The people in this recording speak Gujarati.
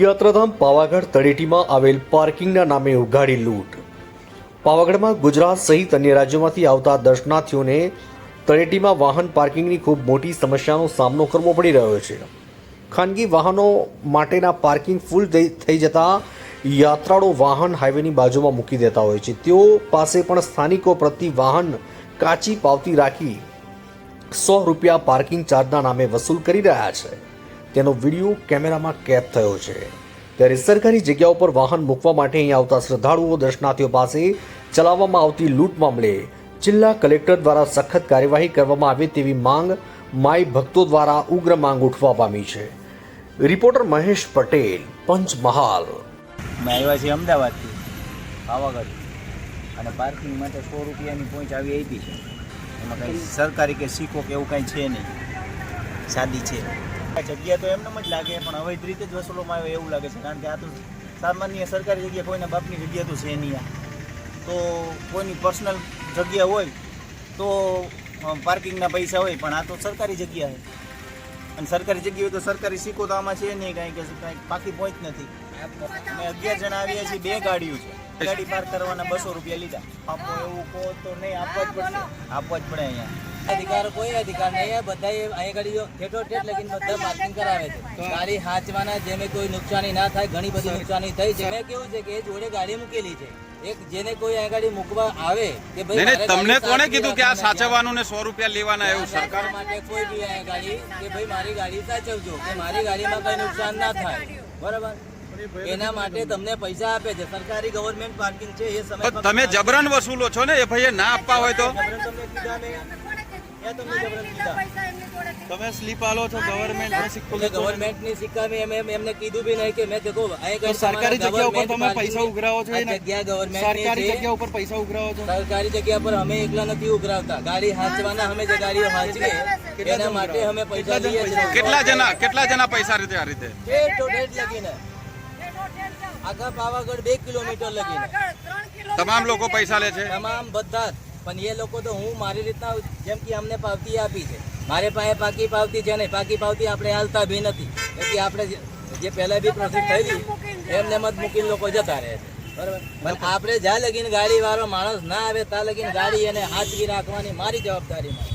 યાત્રાધામ પાવાગઢ તળેટીમાં આવેલ પાર્કિંગના નામે ઉઘાડી લૂંટ. પાવાગઢમાં ગુજરાત સહિત અન્ય રાજ્યોમાંથી આવતા દર્શનાર્થીઓને તળેટીમાં વાહન પાર્કિંગની ખૂબ મોટી સમસ્યાનો સામનો કરવો પડી રહ્યો છે. ખાનગી વાહનો માટેના પાર્કિંગ ફૂલ થઈ જતાં યાત્રાળુ વાહન હાઈવેની બાજુમાં મૂકી દેતા હોય છે. તેઓ પાસે પણ સ્થાનિકો પ્રતિ વાહન કાચી પાવતી રાખી સો રૂપિયા પાર્કિંગ ચાર્જના નામે વસૂલ કરી રહ્યા છે. તેનો વીડિયો કેમેરામાં કેદ થયો છે. ત્યારે સરકારી જગ્યાઓ ઉપર વાહન મૂકવા માટે અહીં આવતા શ્રદ્ધાળુઓ, દર્શનાર્થીઓ પાસે ચલાવવામાં આવતી લૂંટ મામલે જિલ્લા કલેક્ટર દ્વારા સખત કાર્યવાહી કરવામાં આવે તેવી માંગ માય ભક્તો દ્વારા ઉગ્ર માંગ ઉઠવા પામી છે. રિપોર્ટર મહેશ પટેલ, પંચમહાલ. મેં આવ્યા છીએ અમદાવાદથી, પાવાગઢ. અને પાર્કિંગ માટે સો રૂપિયાની પહોંચ આવી આપી છે. એમાં કંઈ સરકારી કે સિક્કો કે એવું કાંઈ છે નહીં. સાદી છે. જગ્યા તો એમને જ લાગે, પણ હવે જ રીતે જ વસૂલોમાં આવે એવું લાગે છે, કારણ કે આ તો સામાન્ય સરકારી જગ્યા, કોઈના બાપની જગ્યા તો છે નહીં આ. તો કોઈની પર્સનલ જગ્યા હોય તો પાર્કિંગના પૈસા હોય, પણ આ તો સરકારી જગ્યા છે. અને સરકારી જગ્યા હોય તો સરકારી સિક્કો તો આમાં છે નહીં, કાંઈ કે કાંઈ પાકી પહોંચ નથી. અમે અગિયાર જણા આવ્યા છીએ, બે ગાડીઓ છે. ગાડી પાર્ક કરવાના બસો રૂપિયા લીધા. આપો એવું કહો તો નહીં, આપવા જ પડશે. આપવા જ પડે અહીંયા. અધિકાર કોઈ અધિકાર નહીં બધા અહીં ઘડી ઠેઠો ઠેઠ લગીને બધા પાર્કિંગ કરાવે છે. ગાડી હાચવાના જેમે કોઈ નુકસાની ના થાય ઘણી બધી નુકસાની થઈ છે. મેં કેવું છે કે એ જોડે ગાડી મૂકેલી છે. એક જેને કોઈ અહીં ગાડી મૂકવા આવે કે ભાઈ તમને કોને કીધું કે આ સાચવવાનું ને સો રૂપિયા લેવાના એવું સરકાર? માટે કોઈ બી અહીં ગાડી કે ભાઈ મારી ગાડી સાચવજો કે મારી ગાડીમાં કઈ નુકસાન ના થાય. બરાબર? એના માટે તમને પૈસા આપે છે. સરકારી ગવર્મેન્ટ પાર્કિંગ છે એ સમય તમે જબરન વસૂલો છો ને એ ભાઈએ ના આપવા હોય તો? તમે સ્લીપ આલો છો ગવર્મેન્ટ ગવર્મેન્ટની સિક્કા મેં એમ- એમ- એમને કીધું બી નહીં કે મેં દેખો કઈ સરકારી જગ્યા ઉપર તમે પૈસા ઉઘરાવો છો આ જગ્યા ગવર્મેન્ટ સરકારી જગ્યા ઉપર પૈસા ઉઘરાવો છો? સરકારી જગ્યા પર અમે એકલા નથી ઉઘરાવતા. ગાડી હાંચવાના અમે જે ગાડીઓ હાંચીએ એના માટે અમે પૈસા લઈએ છીએ. કેટલા જણા કેટલા જણા પૈસા રીતે આ રીતે? ઠેઠ તો ઠેઠ લગીને. આખા પાવાગઢ બે કિલોમીટર લગીને. તમામ લોકો પૈસા લે છે? તમામ બધા જ. પણ એ લોકો તો હું મારી રીતના જેમ કે અમને પાવતી આપી છે. મારે પાસે પાકી પાવતી છે નહીં પાકી પાવતી આપણે હાલતા બી નથી. એટલે આપણે જે- પહેલાં બી પ્રોસેસ થયેલી એમને મત મૂકીને લોકો જતા રહે છે. બરાબર? આપણે જ્યાં લગીને ગાડી વાળો માણસ ના આવે ત્યાં લગીને ગાડી એને હાજરી રાખવાની મારી જવાબદારીમાં